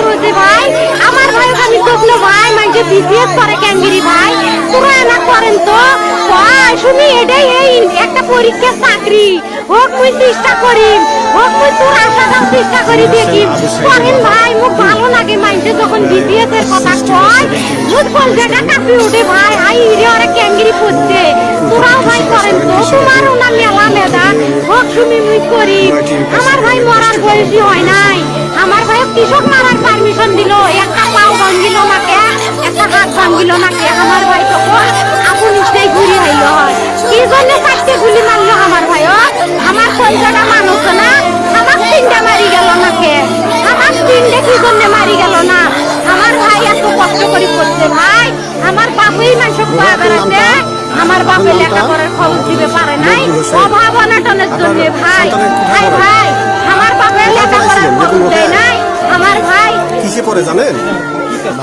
চার ভাই। আমার ভাই আমি দেখল ভাই মানে বিসিএস করে ক্যাঙ্গিরি ভাই। তোরা না করেন তো? ভাই শুনি এটাই এই একটা পরীক্ষার চাকরি। হোক মুই চেষ্টা করি হোক মুই তোর আশাটাও চেষ্টা করি দেখি। করেন ভাই মুখ ভালো লাগে মাইন্ডে যখন বিসিএস এর কথা কয়। মুখ জায়গা কাঁপি উঠে ভাই হাই ইরে ওরা ক্যাঙ্গিরি পড়ছে তোরাও ভাই করেন তো? তোমারও না মেলা মেধা হোক তুমি মুই করি। আমার ভাই মরার বয়সী হয় নাই। কৃষক মারার পারমিশন দিল, একটা পাও ভাঙ্গিল নাকে, একটা হাত ভাঙ্গিল নাকে, আমার ভাই তখন আপন ইচ্ছেই ঘুরি আইল কি জন্য চারটে গুলি মারলো আমার ভাই আমার পয়সাটা মানুষ না, আমার তিনটা মারি গেল নাকে? আমার তিনটে কি জন্য মারি গেল না? আমার ভাই এত কষ্ট করে করছে ভাই, আমার বাপই মানুষ খোয়া বেড়াচ্ছে আমার বাপে লেখাপড়ার খবর দিতে পারে নাই, অভাব অনাটনের জন্য ভাই। আমার ভাই। কিসে পরে জানেন?